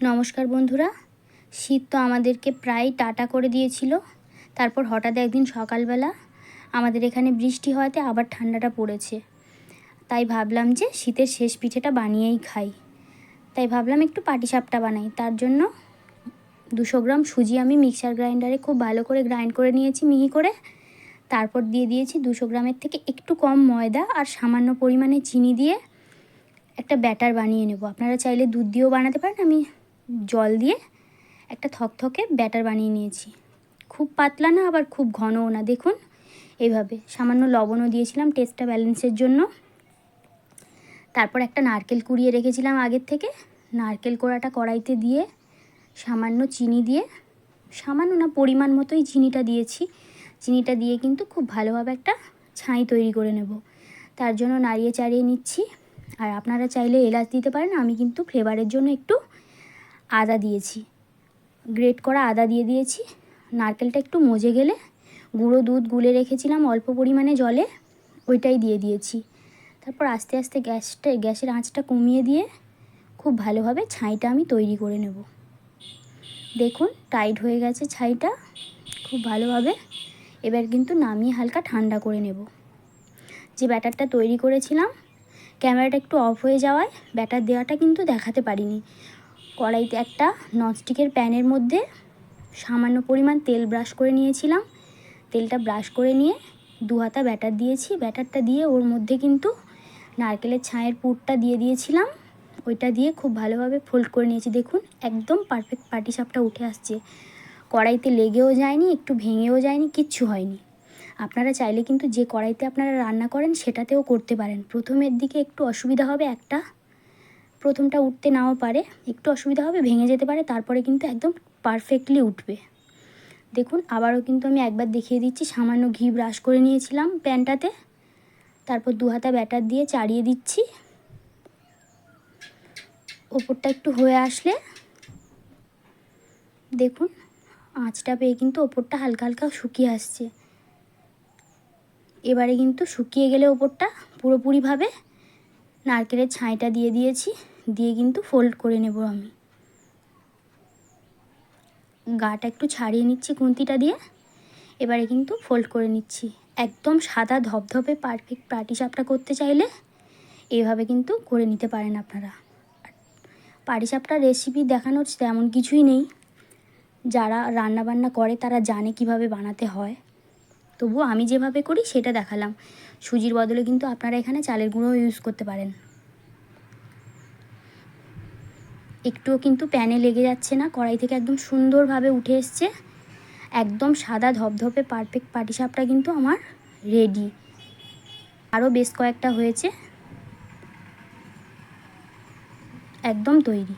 নমস্কার বন্ধুরা। শীত তো আমাদেরকে প্রায় টাটা করে দিয়েছিল। তারপর হঠাৎ একদিন সকালবেলা আমাদের এখানে বৃষ্টি হওয়াতে আবার ঠান্ডাটা পড়েছে। তাই ভাবলাম যে শীতের শেষ পিঠেটা বানিয়েই খাই। তাই ভাবলাম একটু পাটিসাপটা বানাই। তার জন্য দুশো গ্রাম সুজি আমি মিক্সার গ্রাইন্ডারে খুব ভালো করে গ্রাইন্ড করে নিয়েছি মিহি করে। তারপর দিয়ে দিয়েছি দুশো গ্রামের থেকে একটু কম ময়দা আর সামান্য পরিমাণে চিনি দিয়ে একটা ব্যাটার বানিয়ে নেব। আপনারা চাইলে দুধ দিয়েও বানাতে পারেন। আমি জল দিয়ে একটা থকথকে ব্যাটার বানিয়ে নিয়েছি। খুব পাতলা না, আবার খুব ঘনও না। দেখুন, এইভাবে সামান্য লবণও দিয়েছিলাম টেস্টটা ব্যালেন্সের জন্য। তারপর একটা নারকেল কুড়িয়ে রেখেছিলাম আগের থেকে। নারকেল কোড়াটা কড়াইতে দিয়ে সামান্য চিনি দিয়ে, সামান্য না, পরিমাণ মতোই চিনিটা দিয়েছি। চিনিটা দিয়ে কিন্তু খুব ভালোভাবে একটা ছাই তৈরি করে নেব। তার জন্য নাড়িয়ে চাড়িয়ে নিচ্ছি। আর আপনারা চাইলে এলাচ দিতে পারেন, আমি কিন্তু ফ্লেভারের জন্য একটু আদা দিয়েছি। গ্রেট করা আদা দিয়ে দিয়েছি। নারকেলটা একটু মজে গেলে গুঁড়ো দুধ গুলে রেখেছিলাম অল্প পরিমাণে জলে, ওইটাই দিয়ে দিয়েছি। তারপর আস্তে আস্তে গ্যাসটা, গ্যাসের আঁচটা কমিয়ে দিয়ে খুব ভালোভাবে ছাইটা আমি তৈরি করে নেব। দেখুন টাইট হয়ে গেছে ছাইটা। খুব ভালোভাবে এবার কিন্তু নামিয়ে হালকা ঠান্ডা করে নেব। যে ব্যাটারটা তৈরি করেছিলাম, ক্যামেরাটা একটু অফ হয়ে যাওয়ায় ব্যাটার দেওয়াটা কিন্তু দেখাতে পারিনি। কড়াইতে একটা ননস্টিকের প্যানের মধ্যে সামান্য পরিমাণ তেল ব্রাশ করে নিয়েছিলাম। তেলটা ব্রাশ করে নিয়ে দু হাতা ব্যাটার দিয়েছি। ব্যাটারটা দিয়ে ওর মধ্যে কিন্তু নারকেলের ছাঁয়ের পুরটা দিয়ে দিয়েছিলাম। ওইটা দিয়ে খুব ভালোভাবে ফোল্ড করে নিয়েছি। দেখুন, একদম পারফেক্ট পাটিসাপটা উঠে আসছে। কড়াইতে লেগেও যায়নি, একটু ভেঙেও যায়নি, কিচ্ছু হয়নি। আপনারা চাইলে কিন্তু যে কড়াইতে আপনারা রান্না করেন সেটাতেও করতে পারেন। প্রথমের দিকে একটু অসুবিধা হবে একটা প্রথমটা উঠতে নাও পারে, একটু অসুবিধা হবে, ভেঙে যেতে পারে, তারপরে কিন্তু একদম পারফেক্টলি উঠবে। দেখুন, আবারও কিন্তু আমি একবার দেখিয়ে দিচ্ছি, সামান্য ঘি ব্রাশ করে নিয়েছিলাম প্যানটাতে, তারপর দু হাতা ব্যাটার দিয়ে চাড়িয়ে দিচ্ছি। ওপরটা একটু হয়ে আসলে, দেখুন, আঁচটা পেয়ে কিন্তু ওপরটা হালকা হালকা শুকিয়ে আসছে। এবারে কিন্তু শুকিয়ে গেলে ওপরটা পুরোপুরিভাবে নারকেলের ছাইটা দিয়ে দিয়েছি। দিয়ে কিন্তু ফোল্ড করে নেব আমি। গাটা একটু ছাড়িয়ে নিচ্ছি খুন্তিটা দিয়ে। এবারে কিন্তু ফোল্ড করে নিচ্ছি। একদম সাদা ধপধপে পারফেক্ট পাটিসাপটা করতে চাইলে এভাবে কিন্তু করে নিতে পারেন আপনারা। পাটিসাপটার রেসিপি দেখানোর তেমন কিছুই নেই। যারা রান্না বান্না করে তারা জানে কীভাবে বানাতে হয়। তবুও আমি যেভাবে করি সেটা দেখালাম। সুজির বদলে কিন্তু আপনারা এখানে চালের গুঁড়ো ইউজ করতে পারেন। একটুও কিন্তু প্যানে লেগে যাচ্ছে না। কড়াই থেকে একদম সুন্দরভাবে উঠে এসছে। একদম সাদা ধপধপে পারফেক্ট পাটিসাপটা কিন্তু আমার রেডি আরও বেশ কয়েকটা হয়েছে। একদম তৈরি।